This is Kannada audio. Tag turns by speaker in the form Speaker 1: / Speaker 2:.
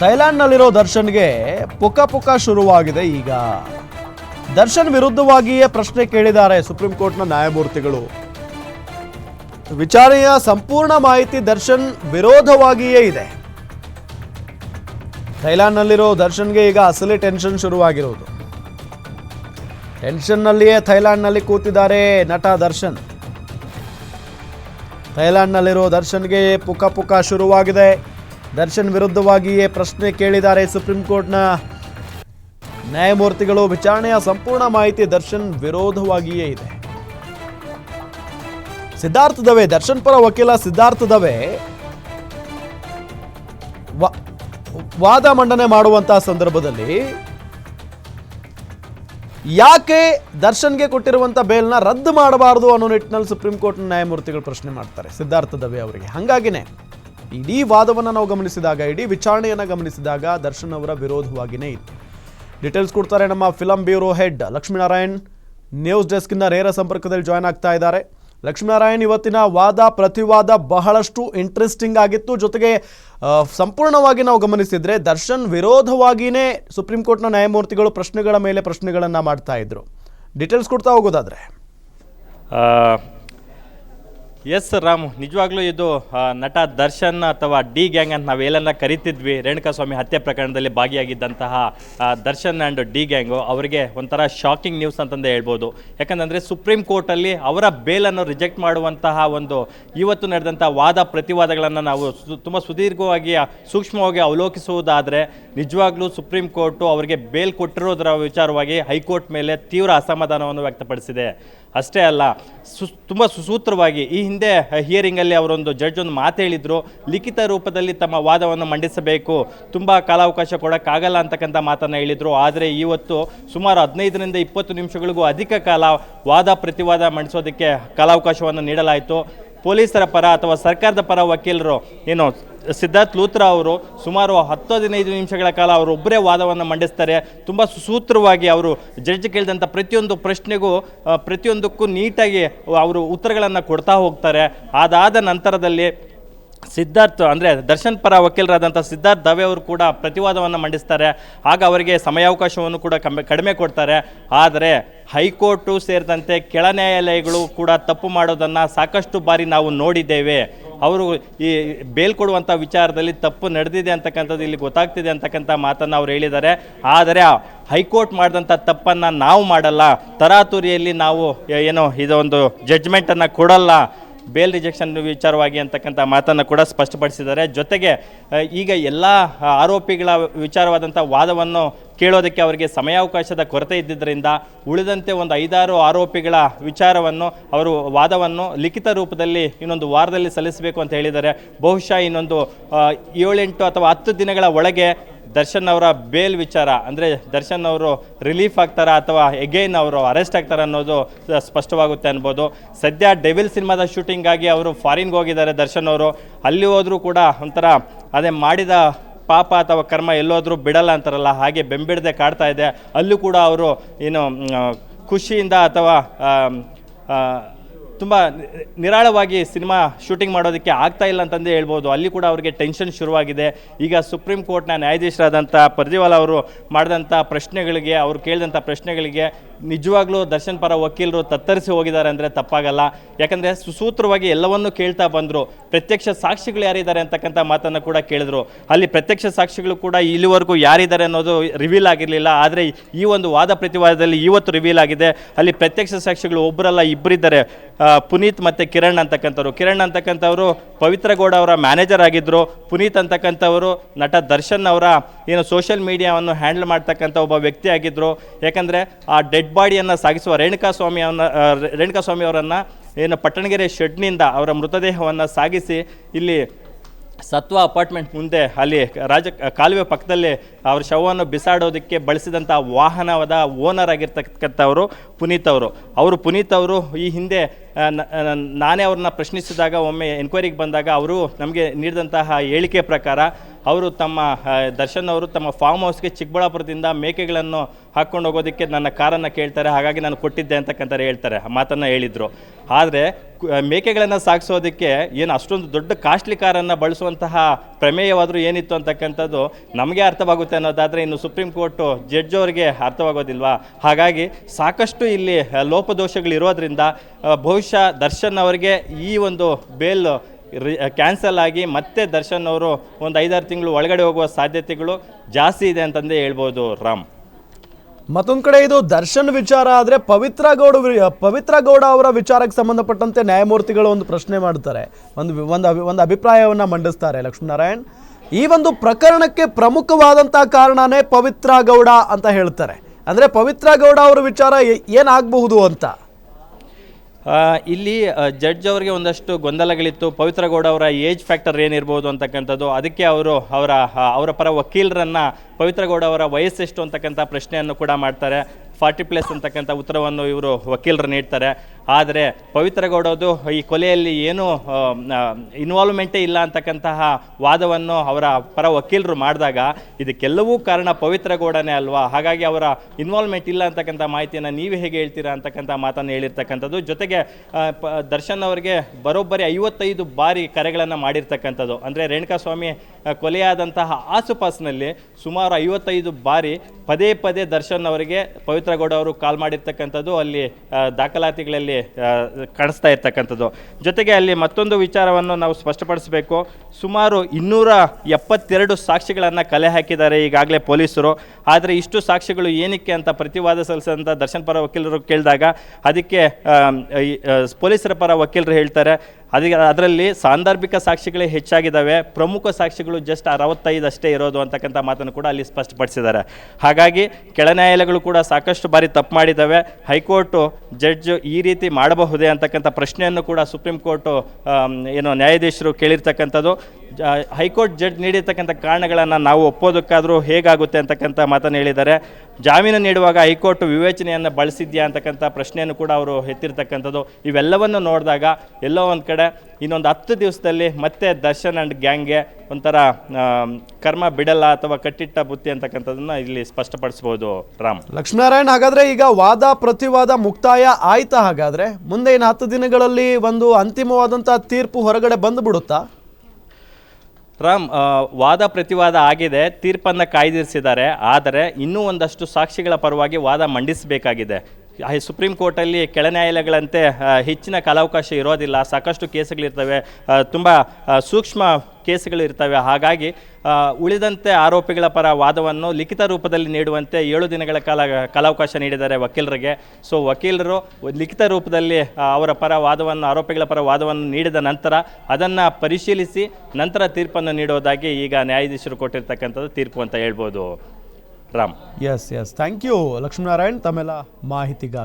Speaker 1: ಥೈಲ್ಯಾಂಡ್ನಲ್ಲಿರೋ ದರ್ಶನ್ಗೆ ಪುಕ ಪುಕ ಶುರುವಾಗಿದೆ ಈಗ. ದರ್ಶನ್ ವಿರುದ್ಧವಾಗಿಯೇ ಪ್ರಶ್ನೆ ಕೇಳಿದ್ದಾರೆ ಸುಪ್ರೀಂ ಕೋರ್ಟ್ನ ನ್ಯಾಯಮೂರ್ತಿಗಳು. ವಿಚಾರಣೆಯ ಸಂಪೂರ್ಣ ಮಾಹಿತಿ ದರ್ಶನ್ ವಿರೋಧವಾಗಿಯೇ ಇದೆ. ಥೈಲ್ಯಾಂಡ್ನಲ್ಲಿರೋ ದರ್ಶನ್ಗೆ ಈಗ ಅಸಲಿ ಟೆನ್ಷನ್ ಶುರುವಾಗಿರುವುದು. ಟೆನ್ಷನ್ನಲ್ಲಿಯೇ ಥೈಲ್ಯಾಂಡ್ನಲ್ಲಿ ಕೂತಿದ್ದಾರೆ ನಟ ದರ್ಶನ್. ಥೈಲ್ಯಾಂಡ್ನಲ್ಲಿರೋ ದರ್ಶನ್ಗೆ ಪುಕ ಪುಕ ಶುರುವಾಗಿದೆ. ದರ್ಶನ್ ವಿರುದ್ಧವಾಗಿಯೇ ಪ್ರಶ್ನೆ ಕೇಳಿದ್ದಾರೆ ಸುಪ್ರೀಂ ಕೋರ್ಟ್ನ ನ್ಯಾಯಮೂರ್ತಿಗಳು. ವಿಚಾರಣೆಯ ಸಂಪೂರ್ಣ ಮಾಹಿತಿ ದರ್ಶನ್ ವಿರೋಧವಾಗಿಯೇ ಇದೆ. ಸಿದ್ಧಾರ್ಥ ದವೆ, ದರ್ಶನ್ ಪರ ವಕೀಲ ಸಿದ್ಧಾರ್ಥ ದವೆ ವಾದ ಮಂಡನೆ ಮಾಡುವಂತಹ ಸಂದರ್ಭದಲ್ಲಿ ಯಾಕೆ ದರ್ಶನ್ಗೆ ಕೊಟ್ಟಿರುವಂತ ಬೇಲ್ನ ರದ್ದು ಮಾಡಬಾರದು ಅನ್ನೋ ನಿಟ್ಟಿನಲ್ಲಿ ಸುಪ್ರೀಂ ಕೋರ್ಟ್ ನ್ಯಾಯಮೂರ್ತಿಗಳು ಪ್ರಶ್ನೆ ಮಾಡ್ತಾರೆ ಸಿದ್ಧಾರ್ಥ ದವೆ ಅವರಿಗೆ. ಹಾಗಾಗಿನೇ ಇಡೀ ವಾದವನ್ನು ನಾವು ಗಮನಿಸಿದಾಗ, ಇಡೀ ವಿಚಾರಣೆಯನ್ನು ಗಮನಿಸಿದಾಗ ದರ್ಶನ್ ಅವರ ವಿರೋಧವಾಗಿಯೇ ಇತ್ತು ಡೀಟೇಲ್ಸ್ ಕೊಡ್ತಾರೆ ನಮ್ಮ film bureau head Lakshminarayan. News ಡೆಸ್ಕಿಂದ ನೇರ ಸಂಪರ್ಕದಲ್ಲಿ ಜಾಯ್ನ್ ಆಗ್ತಾ ಇದ್ದಾರೆ. ಲಕ್ಷ್ಮೀನಾರಾಯಣ್, ಇವತ್ತಿನ ವಾದ, ಪ್ರತಿವಾದ ಬಹಳಷ್ಟು ಇಂಟ್ರೆಸ್ಟಿಂಗ್ ಆಗಿತ್ತು. ಜೊತೆಗೆ ಸಂಪೂರ್ಣವಾಗಿ ನಾವು ಗಮನಿಸಿದರೆ ದರ್ಶನ್ ವಿರೋಧವಾಗಿಯೇ ಸುಪ್ರೀಂ ಕೋರ್ಟ್ನ ನ್ಯಾಯಮೂರ್ತಿಗಳು ಪ್ರಶ್ನೆಗಳ ಮೇಲೆ ಪ್ರಶ್ನೆಗಳನ್ನು ಮಾಡ್ತಾ ಇದ್ರು. ಡೀಟೇಲ್ಸ್ ಕೊಡ್ತಾ ಹೋಗೋದಾದ್ರೆ.
Speaker 2: ಎಸ್ ರಾಮ್ ನಿಜವಾಗ್ಲೂ ಇದು ನಟ ದರ್ಶನ್ ಅಥವಾ ಡಿ ಗ್ಯಾಂಗ್ ಅಂತ ನಾವೇಲೆಲ್ಲ ಕರಿತಿದ್ವಿ. ರೇಣುಕಾಸ್ವಾಮಿ ಹತ್ಯೆ ಪ್ರಕರಣದಲ್ಲಿ ಭಾಗಿಯಾಗಿದ್ದಂತಹ ದರ್ಶನ್ ಆ್ಯಂಡ್ ಡಿ ಗ್ಯಾಂಗು ಅವರಿಗೆ ಒಂಥರ ಶಾಕಿಂಗ್ ನ್ಯೂಸ್ ಅಂತಂದೇ ಹೇಳ್ಬೋದು. ಯಾಕಂತಂದರೆ ಸುಪ್ರೀಂ ಕೋರ್ಟಲ್ಲಿ ಅವರ ಬೇಲನ್ನು ರಿಜೆಕ್ಟ್ ಮಾಡುವಂತಹ ಒಂದು ಇವತ್ತು ನಡೆದಂಥ ವಾದ ಪ್ರತಿವಾದಗಳನ್ನು ನಾವು ತುಂಬ ಸುದೀರ್ಘವಾಗಿ ಸೂಕ್ಷ್ಮವಾಗಿ ಅವಲೋಕಿಸುವುದಾದರೆ ನಿಜವಾಗ್ಲೂ ಸುಪ್ರೀಂ ಕೋರ್ಟು ಅವರಿಗೆ ಬೇಲ್ ಕೊಟ್ಟಿರೋದರ ವಿಚಾರವಾಗಿ ಹೈಕೋರ್ಟ್ ಮೇಲೆ ತೀವ್ರ ಅಸಮಾಧಾನವನ್ನು ವ್ಯಕ್ತಪಡಿಸಿದೆ. ಅಷ್ಟೇ ಅಲ್ಲ, ಸು, ತುಂಬ ಸುಸೂತ್ರವಾಗಿ ಈ ಹಿಂದೆ ಹಿಯರಿಂಗಲ್ಲಿ ಅವರೊಂದು ಜಡ್ಜ್ ಒಂದು ಮಾತು ಹೇಳಿದರು. ಲಿಖಿತ ರೂಪದಲ್ಲಿ ತಮ್ಮ ವಾದವನ್ನು ಮಂಡಿಸಬೇಕು. ತುಂಬ ಕಾಲಾವಕಾಶ ಕೊಡೋಕ್ಕಾಗಲ್ಲ ಅಂತಕ್ಕಂಥ ಮಾತನ್ನು ಹೇಳಿದರು. ಆದರೆ ಇವತ್ತು ಸುಮಾರು ಹದಿನೈದರಿಂದ ಇಪ್ಪತ್ತು ನಿಮಿಷಗಳಿಗೂ ಅಧಿಕ ಕಾಲ ವಾದ ಪ್ರತಿವಾದ ಮಂಡಿಸೋದಕ್ಕೆ ಕಾಲಾವಕಾಶವನ್ನು ನೀಡಲಾಯಿತು. ಪೊಲೀಸರ ಪರ ಅಥವಾ ಸರ್ಕಾರದ ಪರ ವಕೀಲರು, ಏನು, ಸಿದ್ಧಾರ್ಥ್ ಲೂತ್ರಾ ಅವರು ಸುಮಾರು ಹತ್ತು ಹದಿನೈದು ನಿಮಿಷಗಳ ಕಾಲ ಅವರು ಒಬ್ಬರೇ ವಾದವನ್ನು ಮಂಡಿಸ್ತಾರೆ. ತುಂಬ ಸುಸೂತ್ರವಾಗಿ ಅವರು ಜಡ್ಜ್ ಕೇಳಿದಂಥ ಪ್ರತಿಯೊಂದು ಪ್ರಶ್ನೆಗೂ ಪ್ರತಿಯೊಂದಕ್ಕೂ ನೀಟಾಗಿ ಅವರು ಉತ್ತರಗಳನ್ನು ಕೊಡ್ತಾ ಹೋಗ್ತಾರೆ. ಅದಾದ ನಂತರದಲ್ಲಿ ಸಿದ್ಧಾರ್ಥ್ ಅಂದರೆ ದರ್ಶನ್ ಪರ ವಕೀಲರಾದಂಥ ಸಿದ್ಧಾರ್ಥ್ ದವೆ ಅವರು ಕೂಡ ಪ್ರತಿವಾದವನ್ನು ಮಂಡಿಸ್ತಾರೆ. ಆಗ ಅವರಿಗೆ ಸಮಯಾವಕಾಶವನ್ನು ಕೂಡ ಕಮ್ಮಿ, ಕಡಿಮೆ ಕೊಡ್ತಾರೆ. ಆದರೆ ಹೈಕೋರ್ಟು ಸೇರಿದಂತೆ ಕೆಳ ನ್ಯಾಯಾಲಯಗಳು ಕೂಡ ತಪ್ಪು ಮಾಡೋದನ್ನು ಸಾಕಷ್ಟು ಬಾರಿ ನಾವು ನೋಡಿದ್ದೇವೆ. ಅವರು ಈ ಬೇಲ್ ಕೊಡುವಂಥ ವಿಚಾರದಲ್ಲಿ ತಪ್ಪು ನಡೆದಿದೆ ಅಂತಕ್ಕಂಥದ್ದು ಇಲ್ಲಿ ಗೊತ್ತಾಗ್ತಿದೆ ಅಂತಕ್ಕಂಥ ಮಾತನ್ನು ಅವ್ರು ಹೇಳಿದ್ದಾರೆ. ಆದರೆ ಹೈಕೋರ್ಟ್ ಮಾಡಿದಂಥ ತಪ್ಪನ್ನು ನಾವು ಮಾಡಲ್ಲ. ತರಾತುರಿಯಲ್ಲಿ ನಾವು ಏನೋ, ಇದೊಂದು ಜಡ್ಜ್ಮೆಂಟನ್ನು ಕೊಡಲ್ಲ. ಬೇಲ್ ರಿಜೆಕ್ಷನ್ ವಿಚಾರವಾಗಿ ಅಂತಕ್ಕಂಥ ಮಾತನ್ನು ಕೂಡ ಸ್ಪಷ್ಟಪಡಿಸಿದ್ದಾರೆ. ಜೊತೆಗೆ ಈಗ ಎಲ್ಲ ಆರೋಪಿಗಳ ವಿಚಾರವಾದಂಥ ವಾದವನ್ನು ಕೇಳೋದಕ್ಕೆ ಅವರಿಗೆ ಸಮಯಾವಕಾಶದ ಕೊರತೆ ಇದ್ದಿದ್ದರಿಂದ ಉಳಿದಂತೆ ಒಂದು ಐದಾರು ಆರೋಪಿಗಳ ವಿಚಾರವನ್ನು ಅವರು ವಾದವನ್ನು ಲಿಖಿತ ರೂಪದಲ್ಲಿ ಇನ್ನೊಂದು ವಾರದಲ್ಲಿ ಸಲ್ಲಿಸಬೇಕು ಅಂತ ಹೇಳಿದ್ದಾರೆ. ಬಹುಶಃ ಇನ್ನೊಂದು ಏಳೆಂಟು ಅಥವಾ ಹತ್ತು ದಿನಗಳ ಒಳಗೆ ದರ್ಶನ್ ಅವರ ಬೇಲ್ ವಿಚಾರ, ಅಂದರೆ ದರ್ಶನ್ ಅವರು ರಿಲೀಫ್ ಆಗ್ತಾರಾ ಅಥವಾ ಎಗೈನ್ ಅವರು ಅರೆಸ್ಟ್ ಆಗ್ತಾರೆ ಅನ್ನೋದು ಸ್ಪಷ್ಟವಾಗುತ್ತೆ ಅನ್ಬೋದು. ಸದ್ಯ ಡೆವಿಲ್ ಸಿನಿಮಾದ ಶೂಟಿಂಗಾಗಿ ಅವರು ಫಾರಿನ್ಗೆ ಹೋಗಿದ್ದಾರೆ ದರ್ಶನ್ ಅವರು. ಅಲ್ಲಿ ಹೋದರೂ ಕೂಡ ಒಂಥರ ಅದೇ ಮಾಡಿದ ಪಾಪ ಅಥವಾ ಕರ್ಮ ಎಲ್ಲೋದ್ರೂ ಬಿಡಲ್ಲ ಅಂತಾರಲ್ಲ, ಹಾಗೆ ಬೆಂಬಿಡದೆ ಕಾಡ್ತಾ ಇದೆ. ಅಲ್ಲೂ ಕೂಡ ಅವರು ಏನು ಖುಷಿಯಿಂದ ಅಥವಾ ತುಂಬ ನಿರಾಳವಾಗಿ ಸಿನಿಮಾ ಶೂಟಿಂಗ್ ಮಾಡೋದಕ್ಕೆ ಆಗ್ತಾ ಇಲ್ಲ ಅಂತಂದೇ ಹೇಳ್ಬೋದು. ಅಲ್ಲಿ ಕೂಡ ಅವರಿಗೆ ಟೆನ್ಷನ್ ಶುರುವಾಗಿದೆ. ಈಗ ಸುಪ್ರೀಂ ಕೋರ್ಟ್ನ ನ್ಯಾಯಾಧೀಶರಾದಂಥ ಪರ್ಜಿವಾಲ ಅವರು ಮಾಡಿದಂಥ ಪ್ರಶ್ನೆಗಳಿಗೆ, ಅವರು ಕೇಳಿದಂಥ ಪ್ರಶ್ನೆಗಳಿಗೆ ನಿಜವಾಗ್ಲೂ ದರ್ಶನ್ ಪರ ವಕೀಲರು ತತ್ತರಿಸಿ ಹೋಗಿದ್ದಾರೆ ಅಂದರೆ ತಪ್ಪಾಗಲ್ಲ. ಯಾಕಂದರೆ ಸುಸೂತ್ರವಾಗಿ ಎಲ್ಲವನ್ನೂ ಕೇಳ್ತಾ ಬಂದರು. ಪ್ರತ್ಯಕ್ಷ ಸಾಕ್ಷಿಗಳು ಯಾರಿದ್ದಾರೆ ಅಂತಕ್ಕಂಥ ಮಾತನ್ನು ಕೂಡ ಕೇಳಿದ್ರು. ಅಲ್ಲಿ ಪ್ರತ್ಯಕ್ಷ ಸಾಕ್ಷಿಗಳು ಕೂಡ ಇಲ್ಲಿವರೆಗೂ ಯಾರಿದ್ದಾರೆ ಅನ್ನೋದು ರಿವೀಲ್ ಆಗಿರಲಿಲ್ಲ. ಆದರೆ ಈ ಒಂದು ವಾದ ಪ್ರತಿವಾದದಲ್ಲಿ ಇವತ್ತು ರಿವೀಲ್ ಆಗಿದೆ. ಅಲ್ಲಿ ಪ್ರತ್ಯಕ್ಷ ಸಾಕ್ಷಿಗಳು ಒಬ್ಬರಲ್ಲ ಇಬ್ಬರಿದ್ದಾರೆ ಪುನೀತ್ ಮತ್ತು ಕಿರಣ್ ಅಂತಕ್ಕಂಥವ್ರು. ಕಿರಣ್ ಅಂತಕ್ಕಂಥವ್ರು ಪವಿತ್ರಗೌಡ ಅವರ ಮ್ಯಾನೇಜರ್ ಆಗಿದ್ದರು ಪುನೀತ್ ಅಂತಕ್ಕಂಥವರು ನಟ ದರ್ಶನ್ ಅವರ ಏನು ಸೋಷಿಯಲ್ ಮೀಡಿಯಾವನ್ನು ಹ್ಯಾಂಡಲ್ ಮಾಡ್ತಕ್ಕಂಥ ಒಬ್ಬ ವ್ಯಕ್ತಿ ಆಗಿದ್ದರು ಯಾಕಂದರೆ ಆ ಡೆಡ್ ಬಾಡಿಯನ್ನು ಸಾಗಿಸುವ ರೇಣುಕಾಸ್ವಾಮಿ ಅವನ್ನ ರೇಣುಕಾ ಸ್ವಾಮಿ ಅವರನ್ನು ಏನು ಪಟ್ಟಣಗೆರೆ ಶೆಡ್ನಿಂದ ಅವರ ಮೃತದೇಹವನ್ನು ಸಾಗಿಸಿ ಇಲ್ಲಿ ಸತ್ವ ಅಪಾರ್ಟ್ಮೆಂಟ್ ಮುಂದೆ ಅಲ್ಲಿ ರಾಜ, ಕಾಲುವೆ ಪಕ್ಕದಲ್ಲಿ ಅವ್ರ ಶವವನ್ನು ಬಿಸಾಡೋದಕ್ಕೆ ಬಳಸಿದಂಥ ವಾಹನವದ ಓನರ್ ಆಗಿರ್ತಕ್ಕಂಥವರು ಪುನೀತ್ ಅವರು. ಅವರು ಪುನೀತ್ ಅವರು ಈ ಹಿಂದೆ ನಾನೇ ಅವ್ರನ್ನ ಪ್ರಶ್ನಿಸಿದಾಗ, ಒಮ್ಮೆ ಎನ್ಕ್ವೈರಿಗೆ ಬಂದಾಗ ಅವರು ನಮಗೆ ನೀಡಿದಂತಹ ಹೇಳಿಕೆ ಪ್ರಕಾರ ಅವರು ತಮ್ಮ ದರ್ಶನ್ ಅವರು ತಮ್ಮ ಫಾರ್ಮ್ ಹೌಸ್ಗೆ ಚಿಕ್ಕಬಳ್ಳಾಪುರದಿಂದ ಮೇಕೆಗಳನ್ನು ಹಾಕ್ಕೊಂಡು ಹೋಗೋದಕ್ಕೆ ನನ್ನ ಕಾರನ್ನು ಕೇಳ್ತಾರೆ. ಹಾಗಾಗಿ ನಾನು ಕೊಟ್ಟಿದ್ದೆ ಅಂತಕ್ಕಂಥ ಹೇಳ್ತಾರೆ. ಮಾತನ್ನು ಹೇಳಿದರು. ಆದರೆ ಮೇಕೆಗಳನ್ನು ಸಾಗಿಸೋದಕ್ಕೆ ಏನು ಅಷ್ಟೊಂದು ದೊಡ್ಡ ಕಾಸ್ಟ್ಲಿ ಕಾರನ್ನು ಬಳಸುವಂತಹ ಪ್ರಮೇಯವಾದರೂ ಏನಿತ್ತು ಅಂತಕ್ಕಂಥದ್ದು ನಮಗೆ ಅರ್ಥವಾಗುತ್ತೆ ಅನ್ನೋದಾದರೆ ಇನ್ನು ಸುಪ್ರೀಂ ಕೋರ್ಟು ಜಡ್ಜ್ ಅವರಿಗೆ ಅರ್ಥವಾಗೋದಿಲ್ವಾ? ಹಾಗಾಗಿ ಸಾಕಷ್ಟು ಇಲ್ಲಿ ಲೋಪದೋಷಗಳಿರೋದ್ರಿಂದ ಬಹುಶಃ ದರ್ಶನ್ ಅವರಿಗೆ ಈ ಒಂದು ಬೇಲ್ ಕ್ಯಾನ್ಸಲ್ ಆಗಿ ಮತ್ತೆ ದರ್ಶನ್ ಅವರು ಒಂದು ಐದಾರು ತಿಂಗಳು ಒಳಗಡೆ ಹೋಗುವ ಸಾಧ್ಯತೆಗಳು ಜಾಸ್ತಿ ಇದೆ ಅಂತಂದೇ ಹೇಳ್ಬೋದು ರಾಮ್.
Speaker 1: ಮತ್ತೊಂದ್ ಕಡೆ ಇದು ದರ್ಶನ್ ವಿಚಾರ ಆದರೆ ಪವಿತ್ರ ಗೌಡ ಪವಿತ್ರ ಗೌಡ ಅವರ ವಿಚಾರಕ್ಕೆ ಸಂಬಂಧಪಟ್ಟಂತೆ ನ್ಯಾಯಮೂರ್ತಿಗಳು ಒಂದು ಪ್ರಶ್ನೆ ಮಾಡ್ತಾರೆ. ಒಂದು ಒಂದು ಒಂದು ಅಭಿಪ್ರಾಯವನ್ನು ಮಂಡಿಸ್ತಾರೆ ಲಕ್ಷ್ಮೀನಾರಾಯಣ್. ಈ ಒಂದು ಪ್ರಕರಣಕ್ಕೆ ಪ್ರಮುಖವಾದಂಥ ಕಾರಣನೇ ಪವಿತ್ರ ಗೌಡ ಅಂತ ಹೇಳ್ತಾರೆ. ಅಂದರೆ ಪವಿತ್ರ ಗೌಡ ಅವರ ವಿಚಾರ ಏನಾಗಬಹುದು ಅಂತ?
Speaker 2: ಇಲ್ಲಿ ಜಡ್ಜ್ ಅವರಿಗೆ ಒಂದಷ್ಟು ಗೊಂದಲಗಳಿತ್ತು. ಪವಿತ್ರ ಗೌಡ ಅವರ ಏಜ್ ಫ್ಯಾಕ್ಟರ್ ಏನಿರ್ಬೋದು ಅಂತಕ್ಕಂಥದ್ದು, ಅದಕ್ಕೆ ಅವರು ಅವರ ಅವರ ಪರ ವಕೀಲರನ್ನು ಪವಿತ್ರ ಗೌಡ ಅವರ ವಯಸ್ಸೆಷ್ಟು ಅಂತಕ್ಕಂಥ ಪ್ರಶ್ನೆಯನ್ನು ಕೂಡ ಮಾಡ್ತಾರೆ. ಫಾರ್ಟಿ ಪ್ಲಸ್ ಅಂತಕ್ಕಂಥ ಉತ್ತರವನ್ನು ಇವರು ವಕೀಲರು ನೀಡ್ತಾರೆ. ಆದರೆ ಪವಿತ್ರಗೌಡದು ಈ ಕೊಲೆಯಲ್ಲಿ ಏನು ಇನ್ವಾಲ್ವ್ಮೆಂಟೇ ಇಲ್ಲ ಅಂತಕ್ಕಂತಹ ವಾದವನ್ನು ಅವರ ಪರ ವಕೀಲರು ಮಾಡಿದಾಗ ಇದಕ್ಕೆಲ್ಲವೂ ಕಾರಣ ಪವಿತ್ರಗೌಡನೇ ಅಲ್ವಾ? ಹಾಗಾಗಿ ಅವರ ಇನ್ವಾಲ್ವ್ಮೆಂಟ್ ಇಲ್ಲ ಅಂತಕ್ಕಂಥ ಮಾಹಿತಿಯನ್ನು ನೀವು ಹೇಗೆ ಹೇಳ್ತೀರಾ ಅಂತಕ್ಕಂಥ ಮಾತನ್ನು ಹೇಳಿರ್ತಕ್ಕಂಥದ್ದು. ಜೊತೆಗೆ ದರ್ಶನ್ ಅವರಿಗೆ ಬರೋಬ್ಬರಿ ಐವತ್ತೈದು ಬಾರಿ ಕರೆಗಳನ್ನು ಮಾಡಿರ್ತಕ್ಕಂಥದ್ದು. ಅಂದರೆ ರೇಣುಕಾಸ್ವಾಮಿ ಸ್ವಾಮಿ ಕೊಲೆಯಾದಂತಹ ಆಸುಪಾಸಿನಲ್ಲಿ ಸುಮಾರು ಐವತ್ತೈದು ಬಾರಿ ಪದೇ ಪದೇ ದರ್ಶನ್ ಅವರಿಗೆ ಪವಿತ್ರಗೌಡ ಅವರು ಕಾಲ್ ಮಾಡಿರ್ತಕ್ಕಂಥದ್ದು. ಅಲ್ಲಿ ದಾಖಲಾತಿಗಳಲ್ಲಿ ಕಾಣಿಸ್ತಾ ಇರ್ತಕ್ಕಂಥದ್ದು. ಜೊತೆಗೆ ಅಲ್ಲಿ ಮತ್ತೊಂದು ವಿಚಾರವನ್ನು ನಾವು ಸ್ಪಷ್ಟಪಡಿಸಬೇಕು. ಸುಮಾರು ಇನ್ನೂರ ಎಪ್ಪತ್ತೆರಡು ಸಾಕ್ಷಿಗಳನ್ನು ಕಲೆ ಹಾಕಿದ್ದಾರೆ ಈಗಾಗಲೇ ಪೊಲೀಸರು. ಆದರೆ ಇಷ್ಟು ಸಾಕ್ಷಿಗಳು ಏನಕ್ಕೆ ಅಂತ ಪ್ರತಿವಾದ ಸಲ್ಲಿಸಿದಂಥ ದರ್ಶನ್ ಪರ ವಕೀಲರು ಕೇಳಿದಾಗ, ಅದಕ್ಕೆ ಪೊಲೀಸರ ಪರ ವಕೀಲರು ಹೇಳ್ತಾರೆ ಅದಕ್ಕೆ ಅದರಲ್ಲಿ ಸಾಂದರ್ಭಿಕ ಸಾಕ್ಷಿಗಳೇ ಹೆಚ್ಚಾಗಿದ್ದಾವೆ. ಪ್ರಮುಖ ಸಾಕ್ಷಿಗಳು ಜಸ್ಟ್ ಅರವತ್ತೈದು ಅಷ್ಟೇ ಇರೋದು ಅಂತಕ್ಕಂಥ ಮಾತನ್ನು ಕೂಡ ಅಲ್ಲಿ ಸ್ಪಷ್ಟಪಡಿಸಿದ್ದಾರೆ. ಹಾಗಾಗಿ ಕೆಳ ನ್ಯಾಯಾಲಯಗಳು ಕೂಡ ಸಾಕಷ್ಟು ಬಾರಿ ತಪ್ಪು ಮಾಡಿದ್ದಾವೆ. ಹೈಕೋರ್ಟು ಜಡ್ಜ್ ಈ ರೀತಿ ಮಾಡಬಹುದೇ ಅಂತಕ್ಕಂಥ ಪ್ರಶ್ನೆಯನ್ನು ಕೂಡ ಸುಪ್ರೀಂ ಕೋರ್ಟು ಏನು ನ್ಯಾಯಾಧೀಶರು ಕೇಳಿರ್ತಕ್ಕಂಥದ್ದು. ಹೈಕೋರ್ಟ್ ಜಡ್ಜ್ ನೀಡಿರ್ತಕ್ಕಂಥ ಕಾರಣಗಳನ್ನು ನಾವು ಒಪ್ಪೋದಕ್ಕಾದರೂ ಹೇಗಾಗುತ್ತೆ ಅಂತಕ್ಕಂಥ ಮಾತನ್ನು ಹೇಳಿದ್ದಾರೆ. ಜಾಮೀನು ನೀಡುವಾಗ ಹೈಕೋರ್ಟ್ ವಿವೇಚನೆಯನ್ನು ಬಳಸಿದ್ಯಾ ಅಂತಕ್ಕಂಥ ಪ್ರಶ್ನೆಯನ್ನು ಕೂಡ ಅವರು ಎತ್ತಿರ್ತಕ್ಕಂಥದ್ದು. ಇವೆಲ್ಲವನ್ನು ನೋಡಿದಾಗ ಎಲ್ಲೋ ಒಂದು ಕಡೆ ಇನ್ನೊಂದು ಹತ್ತು ದಿವಸದಲ್ಲಿ ಮತ್ತೆ ದರ್ಶನ್ ಆ್ಯಂಡ್ ಗ್ಯಾಂಗ್ಗೆ ಒಂಥರ ಕರ್ಮ ಬಿಡಲ್ಲ ಅಥವಾ ಕಟ್ಟಿಟ್ಟ ಬುತ್ತಿ ಅಂತಕ್ಕಂಥದ್ದನ್ನು ಇಲ್ಲಿ ಸ್ಪಷ್ಟಪಡಿಸ್ಬೋದು ರಾಮ್.
Speaker 1: ಲಕ್ಷ್ಮೀನಾರಾಯಣ್, ಹಾಗಾದರೆ ಈಗ ವಾದ ಪ್ರತಿವಾದ ಮುಕ್ತಾಯ ಆಯ್ತಾ ಹಾಗಾದರೆ? ಮುಂದೆ ಇನ್ನು ಹತ್ತು ದಿನಗಳಲ್ಲಿ ಒಂದು ಅಂತಿಮವಾದಂಥ ತೀರ್ಪು ಹೊರಗಡೆ ಬಂದ್ಬಿಡುತ್ತಾ?
Speaker 2: ರಾಮ್ ವಾದ ಪ್ರತಿವಾದ ಆಗಿದೆ ತೀರ್ಪನ್ನು ಕಾಯ್ದಿರಿಸಿದ್ದಾರೆ ಆದರೆ ಇನ್ನೂ ಒಂದಷ್ಟು ಸಾಕ್ಷಿಗಳ ಪರವಾಗಿ ವಾದ ಮಂಡಿಸಬೇಕಾಗಿದೆ. ಸುಪ್ರೀಂ ಕೋರ್ಟಲ್ಲಿ ಕೆಳ ನ್ಯಾಯಾಲಯಗಳಂತೆ ಹೆಚ್ಚಿನ ಕಾಲಾವಕಾಶ ಇರೋದಿಲ್ಲ. ಸಾಕಷ್ಟು ಕೇಸುಗಳಿರ್ತವೆ. ತುಂಬ ಸೂಕ್ಷ್ಮ ಕೇಸುಗಳು ಇರ್ತವೆ ಹಾಗಾಗಿ ಉಳಿದಂತೆ ಆರೋಪಿಗಳ ಪರ ವಾದವನ್ನು ಲಿಖಿತ ರೂಪದಲ್ಲಿ ನೀಡುವಂತೆ ಏಳು ದಿನಗಳ ಕಾಲ, ಕಾಲಾವಕಾಶ ನೀಡಿದ್ದಾರೆ ವಕೀಲರಿಗೆ. ಸೊ ವಕೀಲರು ಲಿಖಿತ ರೂಪದಲ್ಲಿ ಅವರ ಪರ ವಾದವನ್ನು, ಆರೋಪಿಗಳ ಪರ ವಾದವನ್ನು ನೀಡಿದ ನಂತರ ಅದನ್ನು ಪರಿಶೀಲಿಸಿ, ನಂತರ ತೀರ್ಪನ್ನು ನೀಡೋದಾಗಿ ಈಗ ನ್ಯಾಯಾಧೀಶರು ಕೊಟ್ಟಿರ್ತಕ್ಕಂಥದ್ದು ತೀರ್ಪು ಅಂತ ಹೇಳ್ಬೋದು. Ram
Speaker 1: S S thank you Lakshminarayan ತಮ್ಮೆಲ್ಲ ಮಾಹಿತಿಗಾಗಿ